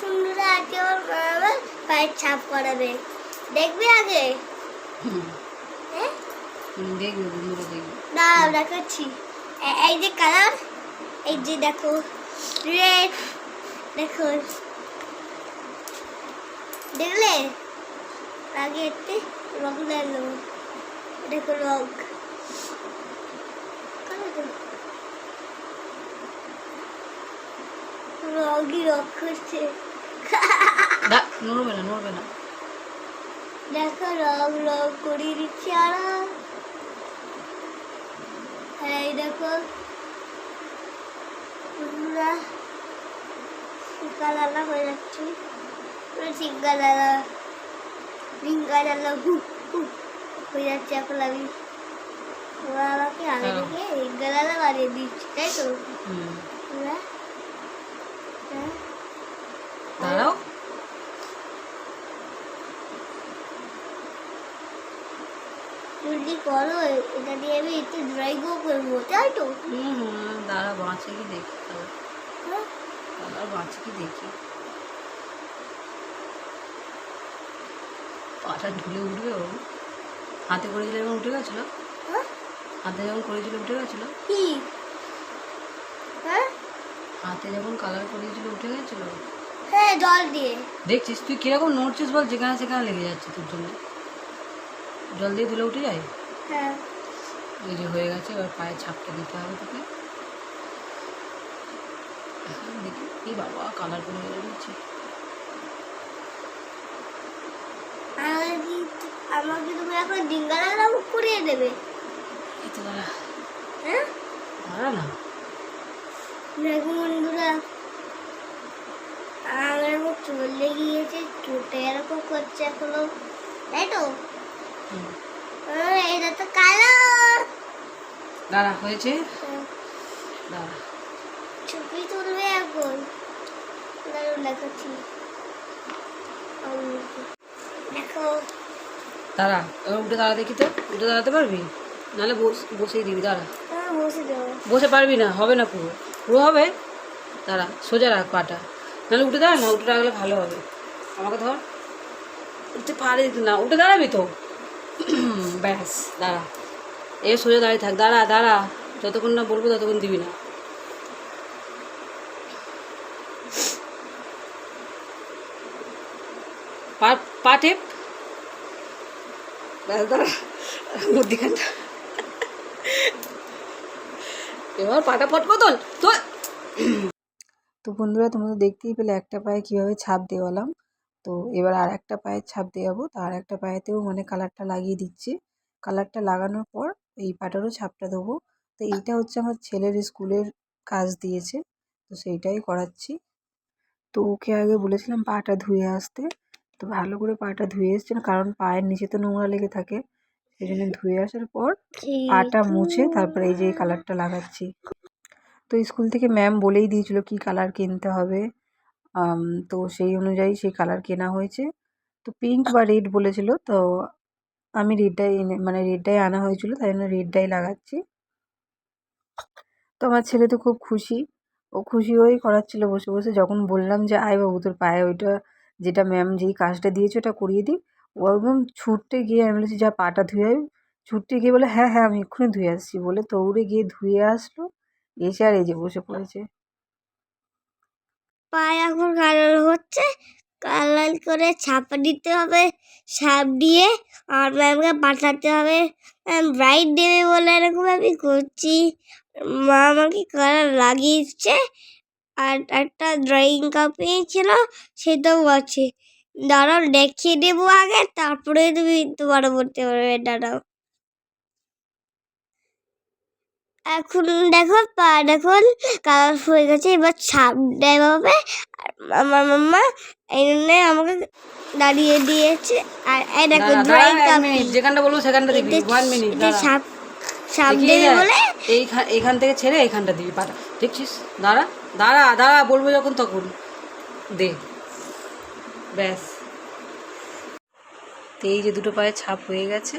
সুন্দরা আজকে ওর করাবে পায়ের ছাপ করাবে। দেখবি আগে? হ্যাঁ? দেখবে বন্ধুরা দেখবে। দাঁড়াও দেখাচ্ছি। এই যে কালার এই যে দেখো রেড দেখো। দেখলে? আগে একটি রং লাগল দেখো রং। রঙই রং করছে দা নড়বে না নড়বে না। দেখো দিচ্ছি আর। এই দেখো। পুরা কালালা হয়ে যাচ্ছে। পুরো হয়ে এখন আমি। ওরা আমাকে আগে হ্যাঁ। থেকে সিঙ্গালালা বানিয়ে দিচ্ছে তাই তো পুরা হ্যাঁ দাঁড়াও জলদি করো এটা দিয়ে আমি একটু ড্রাইভও করব তাই তো? হুম হুম দাঁড়া বাঁচে কি দেখি হ্যাঁ? দাঁড়া বাঁচে কি দেখি? পাটা ঢুলে উঠবে ও। হাতে করেছিল এবং উঠে গেছিল? হ্যাঁ? হাতে যখন করেছিল উঠে গেছিল? কি? হ্যাঁ? হাতে যখন কালার করিয়েছিল উঠে গেছিল? হ্যাঁ জল দিয়ে। দেখছিস তুই কীরকম নড়ছিস বল যেখানে সেখানে লেগে যাচ্ছে তোর জন্য। জল দিয়ে তুলে উঠে যায়? হ্যাঁ। এই যে হয়ে গেছে এবার পায়ে ছাপটা দিতে হবে তোকে। দেখি এই বাবা কালার করে আমাকে কি আমাকে তুমি এখন ডিঙ্গালা দেবে। দাঁড়া। হ্যাঁ? দাঁড়া না। দেখো বন্ধুরা আমার চলে গিয়েছে চোটে এরকম করছে এখনও। তাই তো? এটা তো কালো। দাঁড়া হয়েছে? দাঁড়া। ছবি তুলবে এখন। দাঁড়াও দেখাচ্ছি। দেখো। দাঁড়া এবার উঠে দাঁড়া দেখি তো। উঠে দাঁড়াতে পারবি? নাহলে বসেই দিবি দাঁড়া। বসে পারবি না হবে না পুরো। পুরো হবে? দাঁড়া সোজা রাখ পাটা। নাহলে উঠে দাঁড়া না উঠে দাঁড়ালে ভালো হবে। আমাকে ধর। উঠতে পারে না উঠে দাঁড়াবি তো? ব্যাস, দাঁড়া। এ সোজা দাঁড়িয়ে থাক, দাঁড়া দাঁড়া। যতক্ষণ না বলব ততক্ষণ দিবি না। পা পা টেপ। ব্যাস, দাঁড়া। এবার পাটা ফটকো তোল তো বন্ধুরা, তোমরা দেখতেই পেলে একটা পায়ে কীভাবে ছাপ দেওয়ালাম। তো এবার আর একটা পায়ের ছাপ দেওয়াবো তো আর একটা পায়েতেও মানে কালারটা লাগিয়ে দিচ্ছি। কালারটা লাগানোর পর এই পাটারও ছাপটা দেবো। তো এইটা হচ্ছে আমার ছেলের স্কুলের কাজ দিয়েছে। তো সেইটাই করাচ্ছি। তো ওকে আগে বলেছিলাম পাটা ধুয়ে আসতে। তো ভালো করে পাটা ধুয়ে এসছে না কারণ পায়ের নিচে তো নোংরা লেগে থাকে। সেই জন্য ধুয়ে আসার পর পাটা মুছে তারপরে এই যে কালারটা লাগাচ্ছি। তো স্কুল থেকে ম্যাম বলেই দিয়েছিল কি কালার কিনতে হবে। তো সেই অনুযায়ী সেই কালার কেনা হয়েছে। তো পিঙ্ক বা রেড বলেছিল, তো আমি রেডটাই এনে মানে রেডটাই আনা হয়েছিল, তাই জন্য রেডটাই লাগাচ্ছি। তো আমার ছেলে তো খুব খুশি। ও খুশি হয়েই করাচ্ছিল বসে বসে। যখন বললাম যে, আয় বাবু, তোর পায়ে ওইটা, যেটা ম্যাম যেই কাজটা দিয়েছে ওটা করিয়ে দিই। ও একদম ছুটতে গিয়ে আমি বলেছি, যা পাটা ধুয়ে ছুটতে গিয়ে বলে হ্যাঁ হ্যাঁ আমি এক্ষুনি ধুয়ে আসছি। বলে, দৌড়ে গিয়ে ধুয়ে আসলো, এসে আর এই যে বসে পড়েছে। পায়ে এখন কালার হচ্ছে। কালার করে ছাপা দিতে হবে, ছাপ দিয়ে আর ম্যামকে পাঠাতে হবে। ম্যাম ব্রাইট দেবে বলে এরকম আমি করছি। মা আমাকে কালার লাগিয়েছে আর একটা ড্রয়িং কপি ছিল সেটাও আছে। দাঁড়াও, দেখিয়ে দেবো আগে, তারপরে তুমি তোমার বলতে পারবে, দাঁড়াও। এখন দেখো পা দেখুন কালার হয়ে গেছে এবার ছাপ হবে। আর আমার মাম্মা এই জন্য আমাকে দাঁড়িয়ে দিয়েছে। আর এই দেখো ড্রয়িং যেখানটা বলব সেখানটা দিবি ওয়ান মিনিট এটা ছাপ ছাপ দেবে বলে। এইখান এখান থেকে ছেড়ে এখানটা দিবি পাটা। দেখছিস? দাঁড়া দাঁড়া দাঁড়া বলব যখন তখন। দে। ব্যাস। তো এই যে দুটো পায়ে ছাপ হয়ে গেছে।